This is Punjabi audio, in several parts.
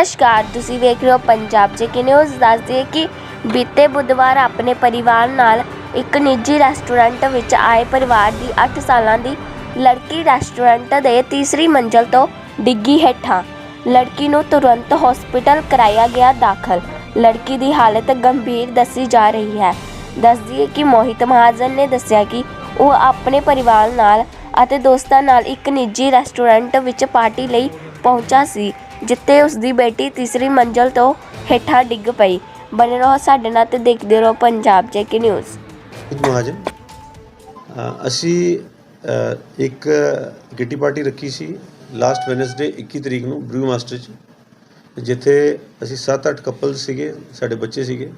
ਨਮਸਕਾਰ। ਤੁਸੀਂ ਵੇਖ ਰਹੇ ਹੋ ਪੰਜਾਬ ਜੇਕੇ ਨਿਊਜ਼। ਦੱਸਦੀ ਹੈ ਕਿ ਬੀਤੇ ਬੁੱਧਵਾਰ ਆਪਣੇ ਪਰਿਵਾਰ ਨਾਲ ਇੱਕ ਨਿੱਜੀ ਰੈਸਟੋਰੈਂਟ ਵਿੱਚ ਆਏ ਪਰਿਵਾਰ ਦੀ 8 ਸਾਲਾਂ ਦੀ ਲੜਕੀ ਰੈਸਟੋਰੈਂਟ ਦੇ ਤੀਸਰੀ ਮੰਜ਼ਲ ਤੋਂ ਡਿੱਗੀ ਹੇਠਾਂ। ਲੜਕੀ ਨੂੰ ਤੁਰੰਤ ਹਸਪੀਟਲ ਕਰਾਇਆ ਗਿਆ ਦਾਖਲ। ਲੜਕੀ ਦੀ ਹਾਲਤ ਗੰਭੀਰ ਦੱਸੀ ਜਾ ਰਹੀ ਹੈ। ਦੱਸਦੀ ਹੈ ਕਿ ਮੋਹਿਤ ਮਹਾਜਨ ਨੇ ਦੱਸਿਆ ਕਿ ਉਹ ਆਪਣੇ ਪਰਿਵਾਰ ਨਾਲ ਅਤੇ ਦੋਸਤਾਂ ਨਾਲ ਇੱਕ ਨਿੱਜੀ ਰੈਸਟੋਰੈਂਟ ਵਿੱਚ ਪਾਰਟੀ ਲਈ ਪਹੁੰਚਾ ਸੀ। ਜਿੱਥੇ ਉਸ ਦੀ ਬੇਟੀ ਤੀਸਰੀ ਮੰਜ਼ਲ ਤੋਂ ਹੇਠਾਂ ਡਿੱਗ ਪਈ। ਬਣੇ ਰਹੋ ਸਾਡੇ ਨਾਲ ਤੇ ਦੇਖਦੇ ਰਹੋ ਪੰਜਾਬ ਜੇਕੇ ਨਿਊਜ਼। ਮਹਾਜਨ ਅਸੀਂ ਅ, ਇੱਕ ਕਿੱਟੀ ਪਾਰਟੀ ਰੱਖੀ ਸੀ ਲਾਸਟ ਵੈਨਸਡੇ 21 ਤਰੀਕ ਨੂੰ ਬਰੂ ਮਾਸਟਰ 'ਚ ਜਿੱਥੇ ਅਸੀਂ 7-8 ਕਪਲ ਸੀਗੇ ਸਾਡੇ ਬੱਚੇ ਸੀਗੇ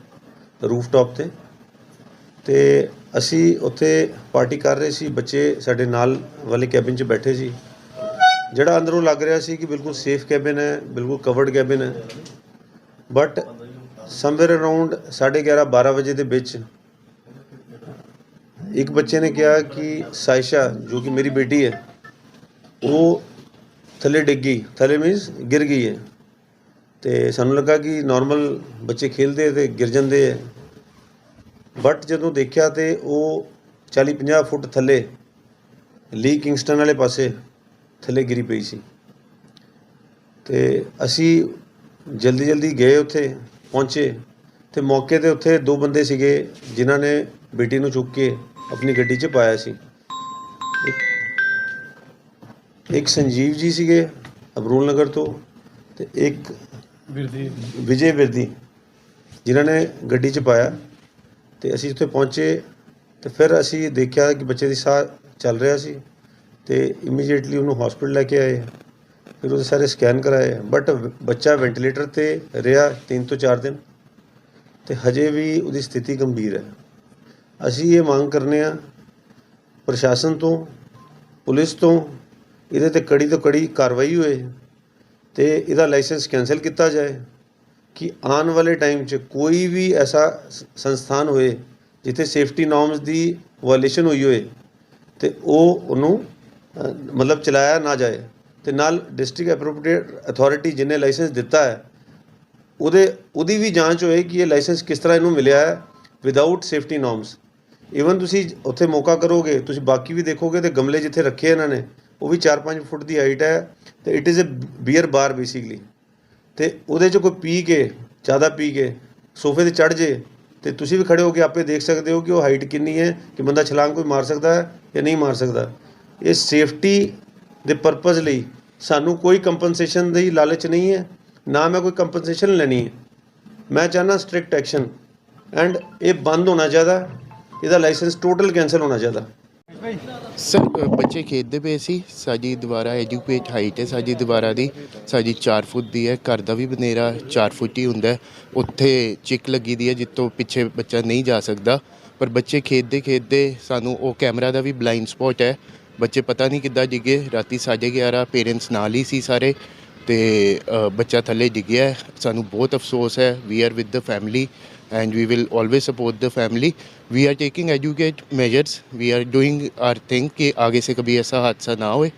ਰੂਫਟਾਪ ਤੇ। ਤੇ ਅਸੀਂ ਉੱਥੇ ਪਾਰਟੀ ਕਰ ਰਹੇ ਸੀ ਬੱਚੇ ਸਾਡੇ ਨਾਲ ਵਾਲੇ ਕੈਬਿਨ 'ਚ ਬੈਠੇ ਸੀ। ਜਿਹੜਾ ਅੰਦਰੋਂ ਲੱਗ ਰਿਹਾ ਸੀ ਕਿ ਬਿਲਕੁਲ ਸੇਫ ਕੈਬਿਨ ਹੈ, ਬਿਲਕੁਲ ਕਵਰਡ ਕੈਬਿਨ ਹੈ। ਬਟ ਸਮਵੇਅਰ ਅਰਾਊਂਡ 11:30 12 ਵਜੇ ਦੇ ਵਿੱਚ ਇੱਕ ਬੱਚੇ ਨੇ ਕਿਹਾ ਕਿ ਸਾਇਸ਼ਾ, ਜੋ ਕਿ ਮੇਰੀ ਬੇਟੀ ਹੈ, ਉਹ ਥੱਲੇ ਡਿੱਗ ਗਈ। ਥੱਲੇ ਮੀਨਸ ਗਿਰ ਗਈ ਹੈ। ਤੇ ਸਾਨੂੰ ਲੱਗਾ ਕਿ ਨਾਰਮਲ ਬੱਚੇ ਖੇਲਦੇ ਤੇ ਗਿਰ ਜਾਂਦੇ ਹੈ। ਬਟ ਜਦੋਂ ਦੇਖਿਆ ਤੇ ਉਹ 40 50 ਫੁੱਟ ਥੱਲੇ ਲੀ ਕਿੰਗਸਟਨ ਵਾਲੇ ਪਾਸੇ ਥੱਲੇ ਗਿਰੀ ਪਈ ਸੀ। ਤੇ ਅਸੀਂ ਜਲਦੀ ਜਲਦੀ ਗਏ ਉੱਥੇ ਪਹੁੰਚੇ। ਤੇ ਮੌਕੇ ਤੇ ਉੱਥੇ ਦੋ ਬੰਦੇ ਸੀਗੇ ਜਿਨ੍ਹਾਂ ਨੇ ਬੇਟੀ ਨੂੰ ਚੁੱਕ ਕੇ ਆਪਣੀ ਗੱਡੀ 'ਚ ਪਾਇਆ ਸੀ। ਇੱਕ- ਸੰਜੀਵ ਜੀ ਸੀਗੇ ਅਬਰੂਲ ਨਗਰ ਤੋਂ ਤੇ ਇੱਕ ਬਿਰਦੀ ਵਿਜੇ ਵਿਰਦੀ ਜਿਨ੍ਹਾਂ ਨੇ ਗੱਡੀ 'ਚ ਪਾਇਆ। ਤੇ ਅਸੀਂ ਉੱਥੇ ਪਹੁੰਚੇ ਤੇ ਫਿਰ ਅਸੀਂ ਦੇਖਿਆ ਕਿ ਬੱਚੇ ਦੀ ਸਾਹ ਚੱਲ ਰਿਹਾ ਸੀ। ਤੇ ਇਮੀਡੀਏਟਲੀ ਉਹਨੂੰ ਹਸਪੀਟਲ ਲੈ ਕੇ ਆਏ। ਫਿਰ ਉਹਦੇ ਸਾਰੇ ਸਕੈਨ ਕਰਾਏ। ਬਟ ਬੱਚਾ ਵੈਂਟੀਲੇਟਰ ਤੇ ਰਿਹਾ 3 ਤੋਂ 4 ਦਿਨ। ਤੇ ਹਜੇ ਵੀ ਉਹਦੀ ਸਥਿਤੀ ਗੰਭੀਰ ਹੈ। ਅਸੀਂ ਇਹ ਮੰਗ ਕਰਨੇ ਆ ਪ੍ਰਸ਼ਾਸਨ ਤੋਂ, ਪੁਲਿਸ ਤੋਂ, ਇਹਦੇ ਤੇ ਕੜੀ ਤੋਂ ਕੜੀ ਕਾਰਵਾਈ ਹੋਏ ਤੇ ਇਹਦਾ ਲਾਇਸੈਂਸ ਕੈਨਸਲ ਕੀਤਾ ਜਾਏ ਕਿ ਆਉਣ ਵਾਲੇ ਟਾਈਮ 'ਚ ਕੋਈ ਵੀ ਐਸਾ ਸੰਸਥਾਨ ਹੋਏ ਜਿੱਥੇ ਸੇਫਟੀ ਨਾਰਮਸ ਦੀ ਵਾਇਲੇਸ਼ਨ ਹੋਈ ਹੋਏ ਤੇ ਉਹ ਉਹਨੂੰ ਮਤਲਬ ਚਲਾਇਆ ਨਾ ਜਾਏ ਤੇ ਨਾਲ ਡਿਸਟ੍ਰਿਕਟ ਐਪਰੋਪਰੀਏਟ ਅਥਾਰਟੀ ਜਿਹਨੇ ਲਾਇਸੈਂਸ ਦਿੱਤਾ ਹੈ, ਉਹਦੇ, ਉਹਦੀ ਵੀ ਜਾਂਚ ਹੋਏ ਕਿ ਇਹ ਲਾਇਸੈਂਸ ਕਿਸ ਤਰ੍ਹਾਂ ਇਹਨੂੰ ਮਿਲਿਆ ਹੈ ਵਿਦਆਊਟ ਸੇਫਟੀ ਨਾਰਮਸ ਈਵਨ ਤੁਸੀਂ ਉੱਥੇ ਮੌਕਾ ਕਰੋਗੇ, ਤੁਸੀਂ ਬਾਕੀ ਵੀ ਦੇਖੋਗੇ ਤੇ ਗਮਲੇ ਜਿੱਥੇ ਰੱਖੇ ਇਹਨਾਂ ਨੇ, ਉਹ ਵੀ 4-5 ਫੁੱਟ ਦੀ ਹਾਈਟ ਹੈ ਤੇ it is a beer bar basically ਤੇ ਉਹਦੇ 'ਚ ਕੋਈ ਪੀ ਕੇ, ਜ਼ਿਆਦਾ ਪੀ ਕੇ, ਸੋਫੇ ਤੇ ਚੜ ਜੇ ਤੇ ਤੁਸੀਂ ਵੀ ਖੜੇ ਹੋ ਕੇ ਆਪੇ ਦੇਖ ਸਕਦੇ ਹੋ ਕਿ ਉਹ ਹਾਈਟ ਕਿੰਨੀ ਹੈ, ਕਿ ਬੰਦਾ ਛਲਾਂਗ ਕੋਈ ਮਾਰ ਸਕਦਾ ਹੈ ਜਾਂ ਨਹੀਂ ਮਾਰ ਸਕਦਾ। ਇਹ ਸੇਫਟੀ ਦੇ ਪਰਪਸ ਲਈ ਸਾਨੂੰ ਕੋਈ ਕੰਪਨਸੇਸ਼ਨ ਦੀ ਲਾਲਚ ਨਹੀਂ ਹੈ, ਨਾ ਮੈਂ ਕੋਈ ਕੰਪਨਸੇਸ਼ਨ ਲੈਣੀ ਹੈ। ਮੈਂ ਚਾਹੁੰਦਾ ਸਟ੍ਰਿਕਟ ਐਕਸ਼ਨ ਐਂਡ ਇਹ ਬੰਦ ਹੋਣਾ ਚਾਹੀਦਾ ਇਹਦਾ ਲਾਇਸੈਂਸ ਟੋਟਲ ਕੈਨਸਲ ਹੋਣਾ ਚਾਹੀਦਾ ਸਰ ਬੱਚੇ ਖੇਡਦੇ ਪਏ ਸੀ, ਸਾਡੀ ਦੁਬਾਰਾ ਐਜੂਕੇਟ ਹਾਈਟ ਹੈ ਸਾਡੀ ਦੁਬਾਰਾ ਦੀ, ਸਾਡੀ 4 ਫੁੱਟ ਦੀ ਹੈ, ਘਰ ਦਾ ਵੀ ਬਨੇਰਾ 4 ਫੁੱਟ ਹੀ ਹੁੰਦਾ ਉੱਥੇ ਚਿੱਕ ਲੱਗੀ ਦੀ ਹੈ ਜਿੱਤੋਂ ਪਿੱਛੇ ਬੱਚਾ ਨਹੀਂ ਜਾ ਸਕਦਾ, ਪਰ ਬੱਚੇ ਖੇਡਦੇ ਖੇਡਦੇ ਸਾਨੂੰ ਉਹ ਕੈਮਰਾ ਦਾ ਵੀ ਬਲਾਈਂਡ ਸਪੌਟ ਹੈ ਬੱਚੇ ਪਤਾ ਨਹੀਂ ਕਿੱਦਾਂ ਡਿੱਗੇ, ਰਾਤੀ 11:30 ਪੇਰੈਂਟਸ ਨਾਲ ਹੀ ਸੀ ਸਾਰੇ ਤੇ ਬੱਚਾ ਥੱਲੇ ਡਿੱਗਿਆ ਸਾਨੂੰ ਬਹੁਤ ਅਫਸੋਸ ਹੈ we are with the family and we will always support the family we are taking adequate measures we are doing are think ਕਿ ਆਗੇ ਸੇ ਕਬੀ ਐਸਾ ਹਾਦਸਾ ਨਾ ਹੋਏ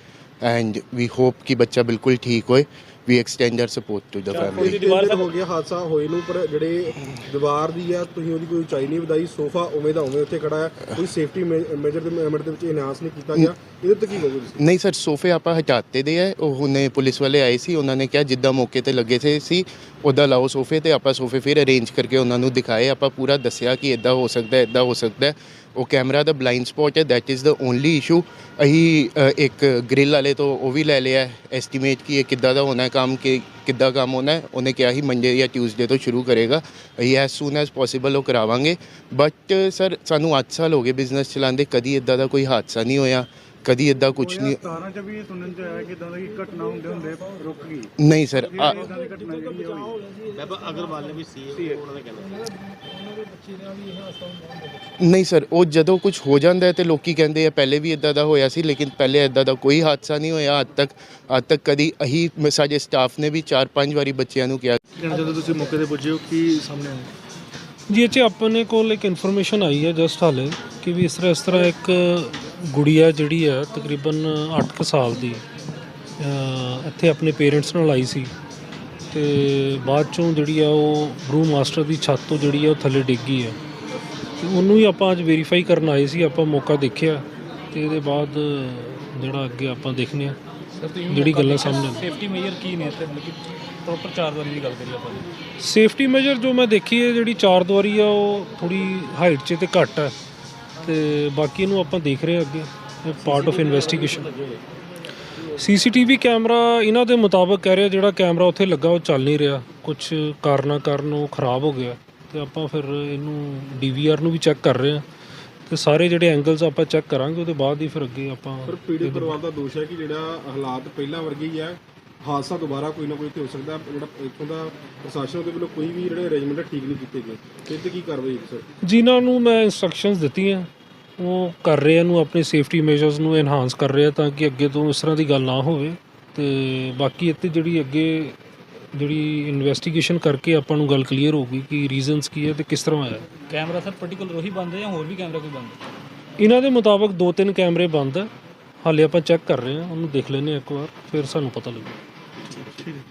ਐਂਡ ਵੀ ਹੋਪ ਕਿ ਬੱਚਾ ਬਿਲਕੁਲ ਠੀਕ ਹੋਏ we extend our support to the family. ਕੋਈ ਦੀਵਾਰ ਹੋ ਗਿਆ ਹਾਦਸਾ ਹੋਏ ਨੂੰ ਪਰ ਜਿਹੜੇ ਦੀਵਾਰ ਦੀ ਆ ਤੁਸੀਂ ਉਹਦੀ ਕੋਈ ਉਚਾਈ ਨਹੀਂ ਵਧਾਈ ਸੋਫਾ ਉਵੇਂ ਦਾ ਉਵੇਂ ਉੱਥੇ ਖੜਾ ਹੈ ਕੋਈ ਸੇਫਟੀ ਮੇਜਰ ਦੇ ਮੈਮਰ ਦੇ ਵਿੱਚ ਇਨਹਾਂਸ ਨਹੀਂ ਕੀਤਾ ਗਿਆ। ਇਹਦੇ ਤੇ ਕੀ ਕਹੋਗੇ ਤੁਸੀਂ? ਨਹੀਂ ਸਰ ਸੋਫੇ ਆਪਾਂ ਹਟਾਤੇ ਦੇ ਹੈ ਉਹ ਹੁਣੇ ਪੁਲਿਸ ਵਾਲੇ ਆਏ ਸੀ ਉਹਨਾਂ ਨੇ ਕਿਹਾ ਜਿੱਦਾਂ ਮੌਕੇ ਤੇ ਲੱਗੇ ਸੇ ਸੀ ਉੱਦਾਂ ਲਾਓ ਸੋਫੇ ਤੇ ਆਪਾਂ ਸੋਫੇ ਫਿਰ ਅਰੇਂਜ ਕਰਕੇ ਉਹਨਾਂ ਨੂੰ ਦਿਖਾਏ। ਆਪਾਂ ਪੂਰਾ ਦੱਸਿਆ ਕਿ ਇਦਾਂ ਹੋ ਸਕਦਾ ਹੈ ਇਦਾਂ ਹੋ ਸਕਦਾ। ਹੈ ਉਹ ਕੈਮਰਾ ਦਾ ਬਲਾਈਂਡ ਸਪੌਟ ਹੈ that is the only issue ਅਸੀਂ ਇੱਕ ਗ੍ਰਿਲ ਵਾਲੇ ਤੋਂ ਉਹ ਵੀ ਲੈ ਲਿਆ ਐਸਟੀਮੇਟ ਕਿ ਇਹ ਕਿੱਦਾਂ ਦਾ ਹੋਣਾ ਕੰਮ, ਕਿ ਕਿੱਦਾਂ ਕੰਮ ਹੋਣਾ ਉਹਨੇ ਕਿਹਾ ਸੀ ਮੰਡੇ ਜਾਂ ਟਿਊਜ਼ਡੇ ਤੋਂ ਸ਼ੁਰੂ ਕਰੇਗਾ। ਅਸੀਂ ਐਸ ਸੂਨ ਐਸ ਪੋਸੀਬਲ ਉਹ ਕਰਾਵਾਂਗੇ। ਬਟ ਸਰ ਸਾਨੂੰ 8 ਸਾਲ ਹੋ ਗਏ ਬਿਜ਼ਨਸ ਚਲਾਉਂਦੇ, ਕਦੀ ਇਦਾਂ ਦਾ ਕੋਈ ਹਾਦਸਾ ਨਹੀਂ ਹੋਇਆ। ਕਦੀ ਇਦਾਂ ਕੁਝ ਨਹੀਂ। 17 ਚ ਵੀ ਸੁਣਨ ਚ ਆਇਆ ਕਿ ਇਦਾਂ ਦੀ ਘਟਨਾ ਹੁੰਦੇ ਹੁੰਦੇ ਰੁਕ ਗਈ। ਨਹੀਂ ਸਰ ਇਦਾਂ ਦੀ ਘਟਨਾ ਜਿਹੜੀ ਹੋਈ। ਨਹੀਂ ਸਰ ਉਹ ਜਦੋਂ ਕੁਝ ਹੋ ਜਾਂਦਾ ਹੈ ਤੇ ਲੋਕੀ ਕਹਿੰਦੇ ਆ ਪਹਿਲੇ ਵੀ ਇਦਾਂ ਦਾ ਹੋਇਆ ਸੀ ਲੇਕਿਨ ਪਹਿਲੇ ਇਦਾਂ ਦਾ ਕੋਈ ਹਾਦਸਾ ਨਹੀਂ ਹੋਇਆ। ਅੱਜ ਤੱਕ ਅੱਜ ਤੱਕ ਕਦੀ ਅਹੀ ਸਾਡੇ ਸਟਾਫ ਨੇ ਵੀ 4-5 ਵਾਰੀ ਬੱਚਿਆਂ ਨੂੰ ਕਿਹਾ। ਜਦੋਂ ਤੁਸੀਂ ਮੌਕੇ ਤੇ ਪੁੱਜੇ ਹੋ ਕੀ ਸਾਹਮਣੇ ਆਇਆ? ਜੀ ਇਹ 'ਚ ਆਪਣੇ ਕੋਲ ਇੱਕ ਇਨਫੋਰਮੇਸ਼ਨ ਆਈ ਹੈ ਜਸਟ ਹਾਲੇ ਕਿ ਵੀ ਇਸ ਤਰ੍ਹਾਂ ਇਸ ਤਰ੍ਹਾਂ ਇੱਕ ਗੁੜੀਆ ਜਿਹੜੀ ਹੈ ਤਕਰੀਬਨ 8 ਕੁ ਸਾਲ ਦੀ ਇੱਥੇ ਆਪਣੇ ਪੇਰੈਂਟਸ ਨਾਲ ਆਈ ਸੀ ਤੇ ਬਾਅਦ ਚੋਂ ਜਿਹੜੀ ਆ ਉਹ ਬਰੂ ਮਾਸਟਰ ਦੀ ਛੱਤ ਤੋਂ ਜਿਹੜੀ ਆ ਉਹ ਥੱਲੇ ਡਿੱਗ ਗਈ ਆ। ਤੇ ਉਹਨੂੰ ਹੀ ਆਪਾਂ ਅੱਜ ਵੈਰੀਫਾਈ ਕਰਨ ਆਏ ਸੀ ਆਪਾਂ ਮੌਕਾ ਦੇਖਿਆ ਤੇ ਇਹਦੇ ਬਾਅਦ ਜਿਹੜਾ ਅੱਗੇ ਆਪਾਂ ਦੇਖਨੇ ਆ ਜਿਹੜੀ ਗੱਲਾਂ ਸਾਹਮਣੇ ਸੇਫਟੀ ਮੇਜਰ ਕੀ ਨੇ ਇੱਥੇ? ਮਤਲਬ ਕਿ ਪ੍ਰੋਪਰ ਚਾਰ ਵਾਰੀ ਦੀ ਗੱਲ ਕਰੀਏ ਆਪਾਂ ਸੇਫਟੀ ਮੇਜਰ ਜੋ ਮੈਂ ਦੇਖੀ ਹੈ ਜਿਹੜੀ ਚਾਰ ਦੁਆਰੀ ਆ ਉਹ ਥੋੜੀ ਹਾਈਟ 'ਚ ਤੇ ਘੱਟ ਹੈ ਤੇ ਬਾਕੀ ਇਹਨੂੰ ਆਪਾਂ ਦੇਖ ਰਹੇ ਹਾਂ ਅੱਗੇ part of investigation CCTV camera ਇਹਨਾਂ ਦੇ ਮੁਤਾਬਕ ਕਹਿ ਰਿਹਾ ਜਿਹੜਾ ਕੈਮਰਾ ਉੱਥੇ ਲੱਗਾ ਉਹ ਚੱਲ ਨਹੀਂ ਰਿਹਾ। ਕੁਝ ਕਾਰਨਾਂ ਕਾਰਨ ਉਹ ਖਰਾਬ ਹੋ ਗਿਆ। ਤੇ ਆਪਾਂ ਫਿਰ ਇਹਨੂੰ ਡੀਵੀਆਰ ਨੂੰ ਵੀ ਚੈੱਕ ਕਰ ਰਹੇ ਹਾਂ। ਤੇ ਸਾਰੇ ਜਿਹੜੇ ਐਂਗਲਸ ਆਪਾਂ ਚੈੱਕ ਕਰਾਂਗੇ ਉਹਦੇ ਬਾਅਦ ਹੀ ਫਿਰ ਅੱਗੇ ਆਪਾਂ ਪਰ ਪੀੜਤ ਪਰਿਵਾਰ ਦਾ ਦੋਸ਼ ਹੈ ਕਿ ਜਿਹੜਾ ਹਾਲਾਤ ਪਹਿਲਾਂ ਵਰਗੇ ਹੀ ਹੈ ਹਾਦਸਾ ਦੁਬਾਰਾ ਕੋਈ ਨਾ ਕੋਈ ਤੇ ਹੋ ਸਕਦਾ ਹੈ। ਜਿਹੜਾ ਇੱਥੋਂ ਦਾ ਪ੍ਰਸ਼ਾਸਨ ਦੇ ਵੱਲੋਂ ਕੋਈ ਵੀ ਜਿਹੜੇ ਅਰੇਂਜਮੈਂਟ ਠੀਕ ਨਹੀਂ ਕੀਤੇ ਗਏ। ਤੇ ਤੇ ਕੀ ਕਾਰਵਾਈ ਸਰ ਜਿਨ੍ਹਾਂ ਨੂੰ ਮੈਂ ਇਨਸਟਰਕਸ਼ਨਸ ਦਿੱਤੀਆਂ ਉਹ ਕਰ ਰਹੇ ਨੂੰ ਆਪਣੇ ਸੇਫਟੀ ਮੇਜਰਸ ਨੂੰ ਐਨਹਾਂਸ ਕਰ ਰਹੇ ਆ ਤਾਂ ਕਿ ਅੱਗੇ ਤੋਂ ਇਸ ਤਰ੍ਹਾਂ ਦੀ ਗੱਲ ਨਾ ਹੋਵੇ। ਤੇ ਬਾਕੀ ਇੱਥੇ ਜਿਹੜੀ ਅੱਗੇ ਜਿਹੜੀ ਇਨਵੈਸਟੀਗੇਸ਼ਨ ਕਰਕੇ ਆਪਾਂ ਨੂੰ ਗੱਲ ਕਲੀਅਰ ਹੋਊਗੀ ਕਿ ਰੀਜ਼ਨਸ ਕੀ ਹੈ ਤੇ ਕਿਸ ਤਰ੍ਹਾਂ ਹੋਇਆ ਕੈਮਰਾ ਸਰ ਪਾਰਟਿਕੂਲਰ ਉਹੀ ਬੰਦ ਹੈ ਜਾਂ ਹੋਰ ਵੀ ਕੈਮਰਾ ਕੋਈ ਬੰਦ ਹੈ? ਇਹਨਾਂ ਦੇ ਮੁਤਾਬਕ ਦੋ ਤਿੰਨ ਕੈਮਰੇ ਬੰਦ ਹੈ ਹਾਲੇ ਆਪਾਂ ਚੈੱਕ ਕਰ ਰਹੇ ਹਾਂ ਉਹਨੂੰ ਦੇਖ ਲੈਂਦੇ ਹਾਂ ਇੱਕ ਵਾਰ ਫਿਰ ਸਾਨੂੰ ਪਤਾ ਲੱਗੂ। kidding.